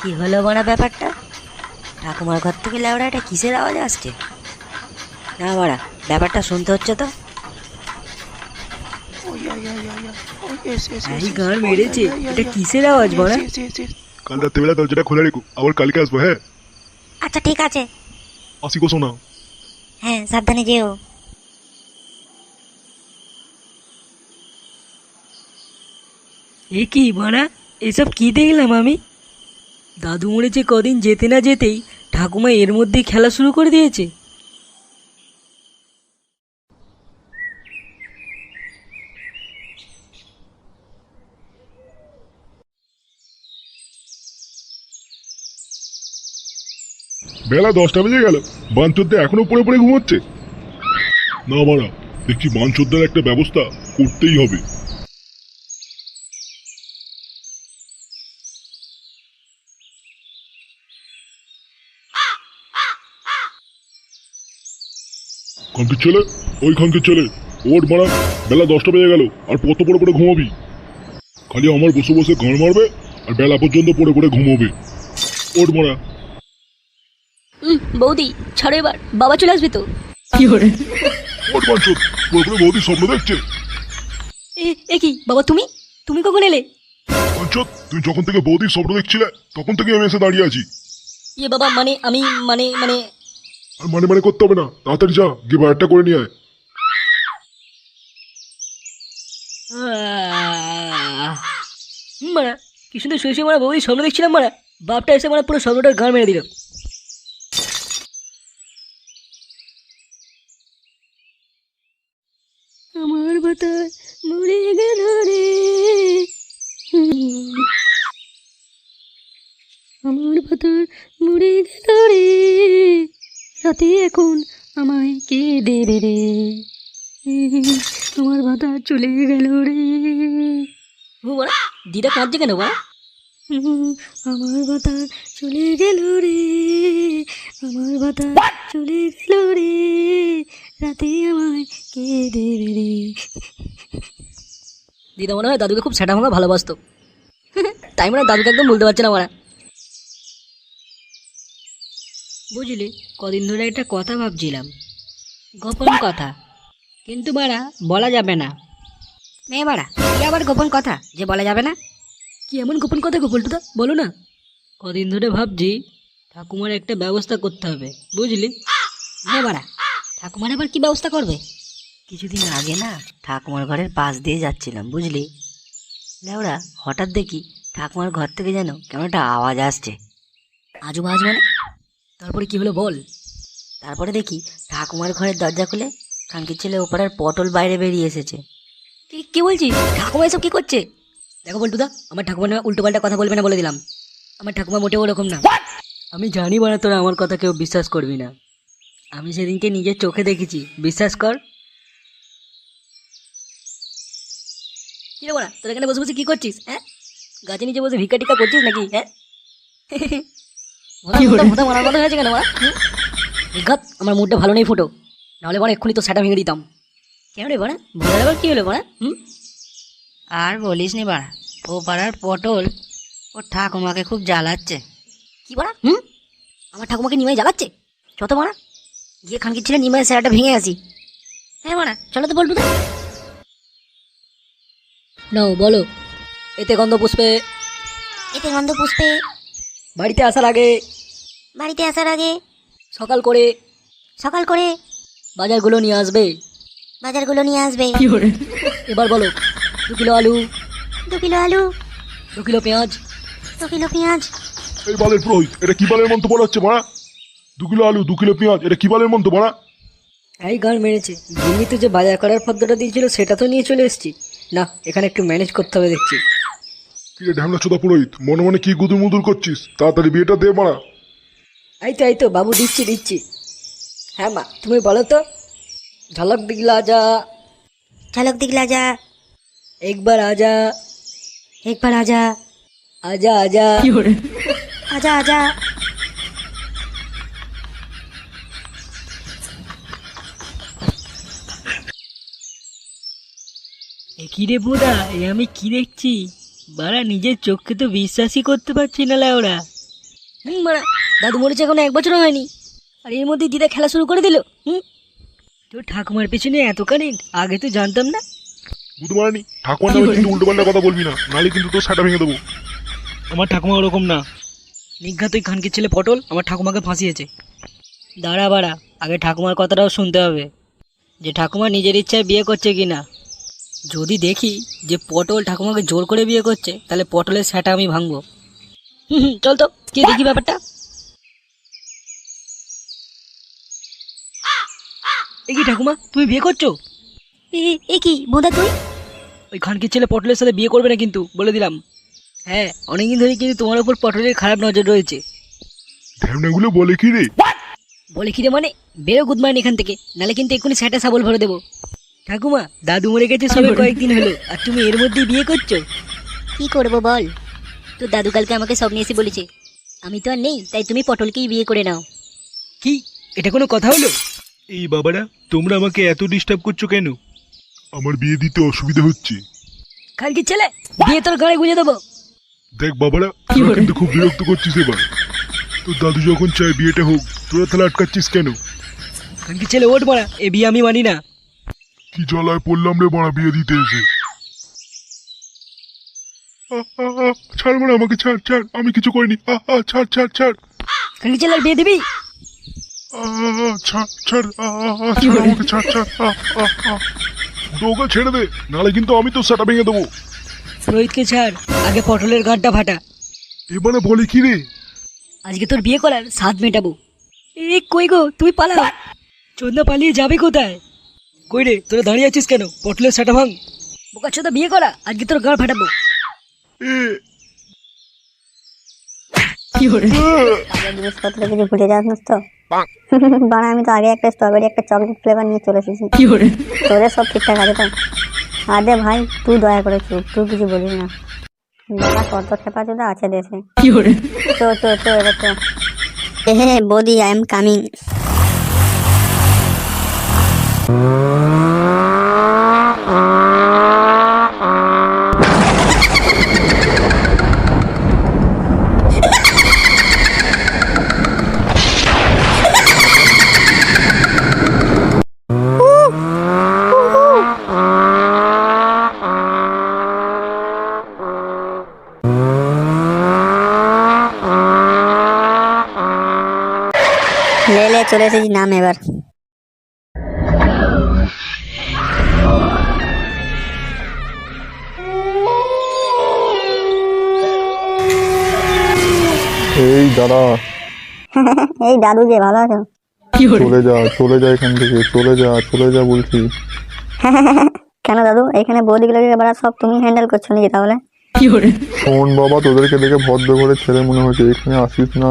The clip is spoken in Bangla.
কি হলো বাড়া ব্যাপারটা? ঠাকুমার ঘর থেকে লেওড়া এটা কিসের আওয়াজ আসছে? না বাড়া ব্যাপারটা শুনতে হচ্ছে তো। এই গান মেরেছে এটা কিসের আওয়াজ বড়া কাল রাত্রেবেলা দরজাটা খোলা রেখো আবার কালকে আসব হ্যাঁ? আচ্ছা ঠিক আছে। আসি গো শোনা হ্যাঁ সাবধানে যেও। এ কি বাড়া এসব কি দেখলাম আমি? দাদু মরেছে কদিন যেতে না যেতেই ঠাকুমা এর মধ্যেই খেলা শুরু করে দিয়েছে। বেলা দশটা বেজে গেল। বাঞ্চোদ্দে এখনও পড়ে পড়ে ঘুমোচ্ছে। না মারা দেখছি বাঞ্চোদ্দার একটা ব্যবস্থা করতেই হবে। খানকির ছেলে ওই খানকির ছেলে ওর মারা বেলা দশটা বেজে গেল আর কত পড়ে পড়ে ঘুমাবি? খালি আমার বসে বসে গান মারবে আর বেলা পর্যন্ত পড়ে পড়ে ঘুমোবে। ওর মারা। বৌদি ছাড়ো এবার বাবা চলে আসবে তো। ওর? বাঞ্চোদ পুরো পুরো বৌদি স্বপ্ন দেখছে। এ এ কি বাবা তুমি? তুমি কখন এলে? পঞ্চত তুই যখন থেকে বৌদির স্বপ্ন দেখছিলে তখন থেকে আমি এসে দাঁড়িয়ে আছি। ইয়ে বাবা মানে আমি মানে মানে আর মানে মানে করতে হবে না। তাড়াতাড়ি যা গিয়ে বায়ারটা করে নিয়ে আয়। মারা কি সুন্দর শুয়ে শুয়ে মারা বৌদি স্বপ্ন দেখছিলাম মারা। বাপটা এসে মারা পুরো স্বপ্নটার গান মেরে দিল। আমার বাতার মরে গেল রে। আমার বাতার মরে গেল রে। রাতে এখন আমায় কে দেবে রে। আমার বাতার চলে গেল রে। ও দিদা কাঁদছে কেন হুম, আমার বাতার চলে গেল রে। আমার বাতার চলে গেল রে। রাতে আমায় কে দেবে রে। দিদা মনে হয় দাদুকে খুব সেটা ভালোবাসতো। তাই মানে দাদুকে একদম বলতে পারছে না মারা বুঝলি কদিন ধরে একটা কথা ভাবছিলাম। গোপন কথা। কিন্তু বাড়া বলা যাবে না। মেয়ে বাড়া কি আবার গোপন কথা যে বলা যাবে না? কি এমন গোপন কথা গোপন গোপলটুদা বলো না। কদিন ধরে ভাবছি ঠাকুমার একটা ব্যবস্থা করতে হবে বুঝলি? মেয়ে বাড়া ঠাকুমার আবার কি ব্যবস্থা করবে? কিছুদিন আগে না ঠাকুমার ঘরের পাশ দিয়ে যাচ্ছিলাম বুঝলি? লেওড়া হঠাৎ দেখি ঠাকুমার ঘর থেকে যেন কেমন একটা আওয়াজ আসছে। আজ মানে তারপরে কি হলো বল? তারপরে দেখি ঠাকুমার ঘরের দরজা খুলে খানকির ছেলে ওপাড়ার পটল বাইরে বেরিয়ে এসেছে। কি কি বলছিস? ঠাকুমা এসব কি করছে? দেখো বল্টুদা আমার ঠাকুমা নামে উল্টো পাল্টা কথা বলবে না বলে দিলাম। আমার ঠাকুমা মোটেও ওরকম না। আমি জানি মানে তোরা আমার কথা কেউ বিশ্বাস করবি না। আমি সেদিনকে নিজের চোখে দেখেছি বিশ্বাস কর। কি রে বলা তোর এখানে বসে বসে কি করছিস হ্যাঁ? গাছে নিচে বসে ভিক্ষা টিকা করছিস নাকি হ্যাঁ? হয়েছে কেন বিঘাত আমার মুডটা ভালো নেই ফুটো। নাহলে বড় এক্ষুনি তো সেটা ভেঙে দিতাম। কেন রে বড়া? ভোলার আবার কি হলো বড়া? হুম? আর বলিস নি বাড়া ও পাড়ার পটল ও ঠাকুমাকে খুব জ্বালাচ্ছে। কি বলা হুম? আমার ঠাকুমাকে নিমাই জ্বালাচ্ছে? যত মারা গিয়ে খানকির ছেলে নিমাই স্যারটা ভেঙে আসি। হ্যাঁ মারা চলো তো বলব নাও বলো। এতে গন্ধ পুষ্পে এতে গন্ধ পুষ্পে বাড়িতে আসার আগে। বাড়িতে আসার আগে? সকাল করে। সকাল করে? বাজারগুলো নিয়ে আসবে। বাজারগুলো নিয়ে আসবে। এবার বলো দু কিলো আলু। দু কিলো আলু। দু কিলো পেঁয়াজ। দু কিলো পেঁয়াজ। এই বালের পুরোহিত এটা কি বালের মন্ত্র বলা হচ্ছে মারা দু কিলো আলু দু কিলো পেঁয়াজ এটা কি বালের মন্ত্র মারা এই গান মেরেছে। তো যে বাজার করার পদ্ধতিটা দিয়েছিল সেটা তো নিয়ে চলে এসেছি। না এখানে একটু ম্যানেজ করতে হবে দেখছি। কি রে ঢ্যামলা চোদা পুরোহিত মনে মনে কি গুদুর মুদুর করছিস? তাড়াতাড়ি বিয়েটা দে মারা। এই তো এই তো বাবু দিচ্ছি দিচ্ছি। হ্যাঁ মা তুমি বলো তো ঝলক দিগলা যা ঝলক দিগলা যা একবার আজা। একবার আজা। আজা আজা। আজা আজা। এ কি রে বুদা এ আমি কি দেখছি? বাড়া নিজের চোখকে তো বিশ্বাসই করতে পারছি না লাউরা হুম মারা দাদু মরেছে এখনও এক বছরও হয়নি। আর এর মধ্যে দিদা খেলা শুরু করে দিল হুম? তোর ঠাকুমার পেছনে এত কারেন্ট আগে তো জানতাম না। বুধমারানি ঠাকুমার নামে কিন্তু উল্টো পাল্টা কথা বলবি না নাহলে কিন্তু তোর সাটা ভেঙে দেবো। আমার ঠাকুমা ওরকম না। নিঘা তুই খানকির ছেলে পটল আমার ঠাকুমাকে ফাঁসিয়েছে। দাঁড়া বাড়া আগে ঠাকুমার কথাটাও শুনতে হবে। যে ঠাকুমা নিজের ইচ্ছায় বিয়ে করছে কি না যদি দেখি যে পটল ঠাকুমাকে জোর করে বিয়ে করছে তাহলে পটলের স্যাটা আমি ভাঙবো। হুম হুম চল তো কি দেখি ব্যাপারটা? এ কি ঠাকুমা তুমি বিয়ে করছ? এ- কি বোধা তুই? ওই খানকির ছেলে পটলের সাথে বিয়ে করবে না কিন্তু বলে দিলাম। হ্যাঁ অনেকদিন ধরে কিন্তু তোমার উপর পটলের খারাপ নজর রয়েছে। ঢ্যামনাগুলো বলে কি রে? বলে কি রে মানে? বেরো গুদমান এখান থেকে নালে কিন্তু এক্ষুনি স্যাটা সাবল ভরে দেবো। ঠাকুমা দাদু মরে গেছে সবে কয়েকদিন হলো আর তুমি এর মধ্যেই বিয়ে করছ? কি করব বল? তো দাদু কালকে আমাকে সব নিয়ে এসে বলেছে। আমি তো আর নেই তাই তুমি পটলকেই বিয়ে করে নাও। কি? এটা কোনো কথা হলো? এই বাবারা তোমরা আমাকে এত ডিস্টার্ব করছ কেন? আমার বিয়ে দিতে অসুবিধা হচ্ছে। খানকির ছেলে বিয়ে তোর ঘরে গুঁজে দেবো। দেখ বাবারা তোরা কিন্তু খুব বিরক্ত করছিস এবার। তোর দাদু যখন চায় বিয়েটা হোক তোরা তাহলে আটকাচ্ছিস কেন? খানকির ছেলে ওঠ মারা এ বিয়ে আমি মানি না। কি জ্বালায় পড়লাম রে বাড়া বিয়ে দিতে এসে? ছাড় বাড়া আমাকে ছাড় ছাড় আমি কিছু করিনি। ছাড় ছাড় ছাড়। খানকির ছেলে বিয়ে দিবি? ছাড় ছাড় ছাড় আমাকে ছাড় ছাড় দে নাহলে কিন্তু আমি তো সেটা ভেঙে দেবো। রোহিতকে ছাড় আগে পটলের গাঁটটা ফাটা। এবারে বলে কি রে? আজকে তোর বিয়ে করার স্বাদ মেটাবো। এ কই গো তুই পালাও। চন্দা পালিয়ে যাবে কোথায়? কই রে তোরা দাঁড়িয়ে আছিস কেন? পটলের সাটা ভাঙ। বোকা চোদা বিয়ে করা আজকে তোর গাঁড় ফাটাবো। বাড়া আমি তো আগে একটা স্ট্রবেরি একটা চকলেট ফ্লেভার নিয়ে চলে এসেছি। তোদের সব ঠিকঠাক আছে তো? আদে ভাই তুই দয়া করে চুপ তুই কিছু বলিস না। বাবা কত খেপা চোদা আছে দেশে। তো তো তো এবার তো হে বৌদি আই এম কামিং। লে লে চলে এসেছি নাম এবার। এই দাঁড়া এই দাদু যে ভালো আছো। চলে যা চলে যা এখান থেকে চলে যা চলে যা বলছি। কেন দাদু এখানে বৌদিগুলোকে এবার সব তুমি হ্যান্ডেল করছ নাকি তাহলে? শোন বাবা তোদেরকে দেখে ভদ্র ঘরে ছেলে মনে হচ্ছে এখানে আসিস না।